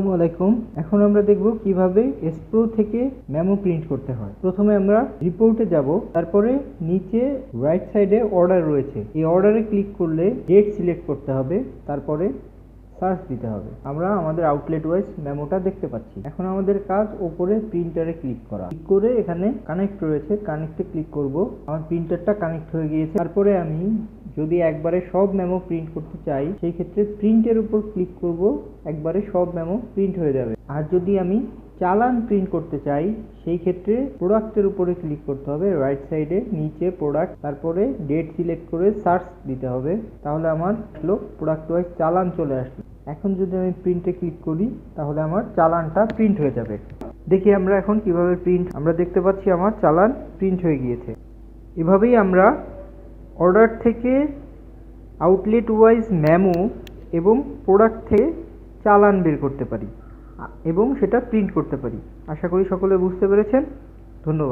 আসসালামু আলাইকুম। এখন আমরা দেখব কীভাবে এসপ্রো থেকে মেমো প্রিন্ট করতে হয়। প্রথমে আমরা রিপোর্টে যাব, তারপরে নিচে রাইট সাইডে অর্ডার রয়েছে। এই অর্ডারে ক্লিক করলে ডেট সিলেক্ট করতে হবে, তারপরে সার্চ দিতে হবে। আমরা আমাদের আউটলেট ওয়াইজ মেমোটা দেখতে পাচ্ছি। এখন আমাদের কাজ ওপরে প্রিন্টারে ক্লিক করা। ক্লিক করে এখানে কানেক্ট রয়েছে। কানেক্টে ক্লিক করব। আমার প্রিন্টারটা কানেক্ট হয়ে গিয়েছে। তারপরে আমি যদি একবারে সব মেমো প্রিন্ট করতে চাই, সেই ক্ষেত্রে প্রিন্টের উপর ক্লিক করব, একবারে সব মেমো প্রিন্ট হয়ে যাবে। আর যদি আমি চালান প্রিন্ট করতে চাই, সেই ক্ষেত্রে প্রোডাক্টের উপরে ক্লিক করতে হবে রাইট সাইডে নিচে প্রোডাক্ট তারপরে ডেট সিলেক্ট করে সার্চ দিতে হবে, তাহলে আমার আসলো প্রোডাক্ট ওয়াইজ চালান চলে আসলো। এখন যদি আমি প্রিন্টে ক্লিক করি, তাহলে আমার চালানটা প্রিন্ট হয়ে যাবে। দেখি আমরা এখন কীভাবে প্রিন্ট আমরা দেখতে পাচ্ছি আমার চালান প্রিন্ট হয়ে গিয়েছে। এভাবেই আমরা অর্ডার থেকে আউটলেট ওয়াইজ মেমো এবং প্রোডাক্ট থেকে চালান বের করতে পারি, এবং সেটা প্রিন্ট করতে পারি। আশা করি সকলে বুঝতে পেরেছেন। ধন্যবাদ।